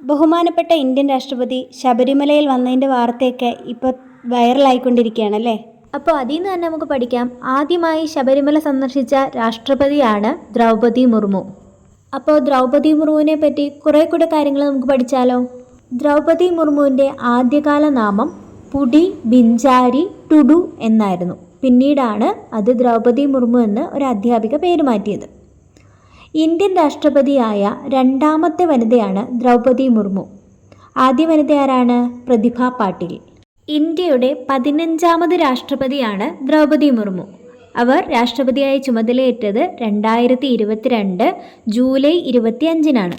ബഹുമാനപ്പെട്ട ഇന്ത്യൻ രാഷ്ട്രപതി ശബരിമലയിൽ വന്നതിന്റെ വാർത്തയൊക്കെ ഇപ്പോൾ വൈറലായിക്കൊണ്ടിരിക്കുകയാണല്ലേ? അപ്പോൾ അതിൽ നിന്ന് തന്നെ നമുക്ക് പഠിക്കാം. ആദ്യമായി ശബരിമല സന്ദർശിച്ച രാഷ്ട്രപതിയാണ് ദ്രൗപദി മുർമു. അപ്പോൾ ദ്രൗപദി മുർമുവിനെ പറ്റി കുറേ കൂടെ കാര്യങ്ങൾ നമുക്ക് പഠിച്ചാലോ? ദ്രൗപദി മുർമുവിന്റെ ആദ്യകാല നാമം പുടി ബിഞ്ചാരി ടുഡു എന്നായിരുന്നു. പിന്നീടാണ് അത് ദ്രൗപദി മുർമു എന്ന് ഒരു അധ്യാപിക പേര് മാറ്റിയത്. ഇന്ത്യൻ രാഷ്ട്രപതിയായ രണ്ടാമത്തെ വനിതയാണ് ദ്രൗപദി മുർമു. ആദ്യ വനിത ആരാണ്? പ്രതിഭ പാട്ടീൽ. ഇന്ത്യയുടെ പതിനഞ്ചാമത് രാഷ്ട്രപതിയാണ് ദ്രൗപദി മുർമു. അവർ രാഷ്ട്രപതിയായി ചുമതലയേറ്റത് രണ്ടായിരത്തി ഇരുപത്തിരണ്ട് ജൂലൈ ഇരുപത്തിയഞ്ചിനാണ്.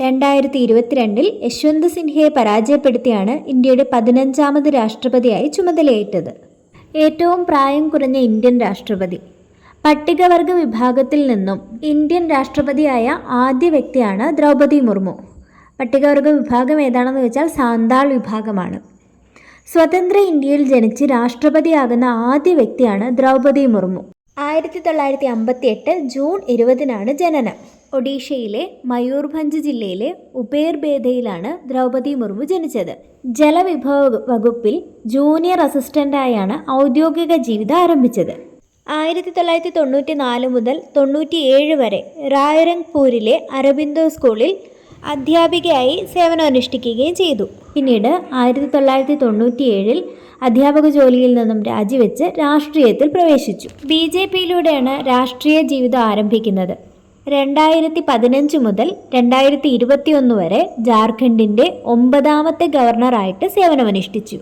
രണ്ടായിരത്തി ഇരുപത്തിരണ്ടിൽ യശ്വന്ത് സിൻഹയെ പരാജയപ്പെടുത്തിയാണ് ഇന്ത്യയുടെ പതിനഞ്ചാമത് രാഷ്ട്രപതിയായി ചുമതലയേറ്റത്. ഏറ്റവും പ്രായം കുറഞ്ഞ ഇന്ത്യൻ രാഷ്ട്രപതി. പട്ടികവർഗ വിഭാഗത്തിൽ നിന്നും ഇന്ത്യൻ രാഷ്ട്രപതിയായ ആദ്യ വ്യക്തിയാണ് ദ്രൗപദി മുർമു. പട്ടികവർഗ വിഭാഗം ഏതാണെന്ന് വെച്ചാൽ സാന്താൾ വിഭാഗമാണ്. സ്വതന്ത്ര ഇന്ത്യയിൽ ജനിച്ച് രാഷ്ട്രപതിയാകുന്ന ആദ്യ വ്യക്തിയാണ് ദ്രൗപദി മുർമു. ആയിരത്തി തൊള്ളായിരത്തി അമ്പത്തി എട്ട് ജൂൺ ഇരുപതിനാണ് ജനനം. ഒഡീഷയിലെ മയൂർഭഞ്ച് ജില്ലയിലെ ഉപേർബേദയിലാണ് ദ്രൗപദി മുർമു ജനിച്ചത്. ജലവിഭവ വകുപ്പിൽ ജൂനിയർ അസിസ്റ്റന്റായാണ് ഔദ്യോഗിക ജീവിതം ആരംഭിച്ചത്. ആയിരത്തി തൊള്ളായിരത്തി തൊണ്ണൂറ്റി നാല് മുതൽ തൊണ്ണൂറ്റിയേഴ് വരെ റായരംഗ്പൂരിലെ അരബിന്ദോ സ്കൂളിൽ അധ്യാപികയായി സേവനമനുഷ്ഠിക്കുകയും ചെയ്തു. പിന്നീട് ആയിരത്തി തൊള്ളായിരത്തി തൊണ്ണൂറ്റിയേഴിൽ അധ്യാപക ജോലിയിൽ നിന്നും രാജിവെച്ച് രാഷ്ട്രീയത്തിൽ പ്രവേശിച്ചു. ബി ജെ പിയിലൂടെയാണ് രാഷ്ട്രീയ ജീവിതം ആരംഭിക്കുന്നത്. രണ്ടായിരത്തി പതിനഞ്ച് മുതൽ രണ്ടായിരത്തി ഇരുപത്തിയൊന്ന് വരെ ജാർഖണ്ഡിന്റെ ഒമ്പതാമത്തെ ഗവർണറായിട്ട് സേവനമനുഷ്ഠിച്ചു.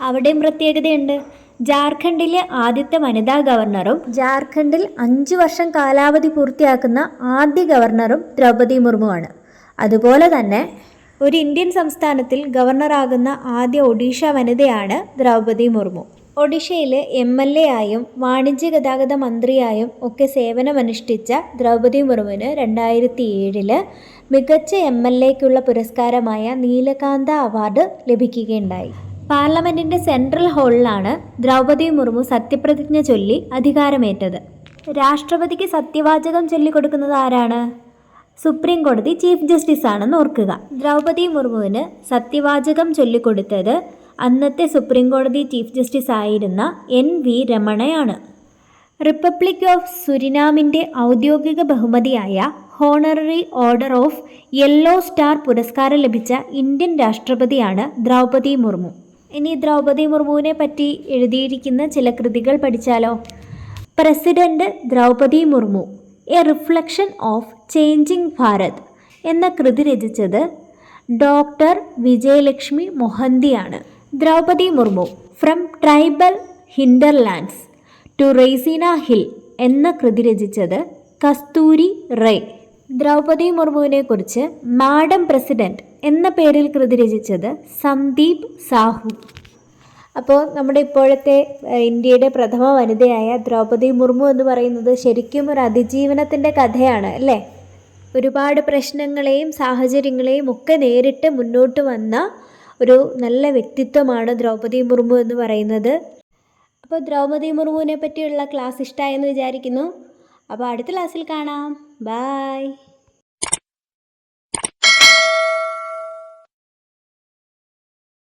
അവിടെയും പ്രത്യേകതയുണ്ട്. ജാർഖണ്ഡിലെ ആദ്യത്തെ വനിതാ ഗവർണറും ജാർഖണ്ഡിൽ അഞ്ചു വർഷം കാലാവധി പൂർത്തിയാക്കുന്ന ആദ്യ ഗവർണറും ദ്രൗപദി മുർമുവാണ്. അതുപോലെ തന്നെ ഒരു ഇന്ത്യൻ സംസ്ഥാനത്തിൽ ഗവർണറാകുന്ന ആദ്യ ഒഡീഷ വനിതയാണ് ദ്രൗപദി മുർമു. ഒഡീഷയിലെ എം എൽ എ ആയും വാണിജ്യ ഗതാഗത മന്ത്രിയായും ഒക്കെ സേവനമനുഷ്ഠിച്ച ദ്രൗപദി മുർമുവിന് രണ്ടായിരത്തി ഏഴിൽ മികച്ച എം എൽ എക്കുള്ള പുരസ്കാരമായ നീലകാന്ത അവാർഡ് ലഭിക്കുകയുണ്ടായി. പാർലമെന്റിന്റെ സെൻട്രൽ ഹാളിലാണ് ദ്രൗപദി മുർമു സത്യപ്രതിജ്ഞ ചൊല്ലി അധികാരമേറ്റത്. രാഷ്ട്രപതിക്ക് സത്യവാചകം ചൊല്ലിക്കൊടുക്കുന്നത് ആരാണ്? സുപ്രീം കോടതി ചീഫ് ജസ്റ്റിസ് ആണെന്ന് ഓർക്കുക. ദ്രൗപദി മുർമുവിന് സത്യവാചകം ചൊല്ലിക്കൊടുത്തത് അന്നത്തെ സുപ്രീം കോടതി ചീഫ് ജസ്റ്റിസ് ആയിരുന്ന എൻ വി രമണയാണ്. റിപ്പബ്ലിക് ഓഫ് സുരിനാമിന്റെ ഔദ്യോഗിക ബഹുമതിയായ honorary order of yellow star പുരസ്കാരം ലഭിച്ച ഇന്ത്യൻ രാഷ്ട്രപതിയാണ് ദ്രൗപദി മുർമു. ഇനി ദ്രൗപദി മുർമുവിനെ പറ്റി എഴുതിയിരിക്കുന്ന ചില കൃതികൾ പഠിച്ചാലോ? President Droupadi Murmu a reflection of changing Bharat എന്ന കൃതി രചിച്ചത് doctor Vijayalakshmi മൊഹന്തിയാണ്. Droupadi Murmu from tribal hinterlands to Raisina hill എന്ന കൃതി രചിച്ചത് കസ്തൂരി റേ. ദ്രൗപദി മുർമുവിനെ കുറിച്ച് മാഡം പ്രസിഡന്റ് എന്ന പേരിൽ കൃതി രചിച്ചത് സന്ദീപ് സാഹു. അപ്പോൾ നമ്മുടെ ഇപ്പോഴത്തെ ഇന്ത്യയുടെ പ്രഥമ വനിതയായ ദ്രൗപദി മുർമു എന്ന് പറയുന്നത് ശരിക്കും ഒരു അതിജീവനത്തിന്റെ കഥയാണ് അല്ലേ? ഒരുപാട് പ്രശ്നങ്ങളെയും സാഹചര്യങ്ങളെയും ഒക്കെ നേരിട്ട് മുന്നോട്ട് വന്ന ഒരു നല്ല വ്യക്തിത്വമാണ് ദ്രൗപദി മുർമു എന്ന് പറയുന്നത്. അപ്പോൾ ദ്രൗപദി മുർമുവിനെ പറ്റിയുള്ള ക്ലാസ് ഇഷ്ടമായെന്ന് വിചാരിക്കുന്നു. അപ്പോൾ അടുത്ത ക്ലാസ്സിൽ കാണാം. ബായ്.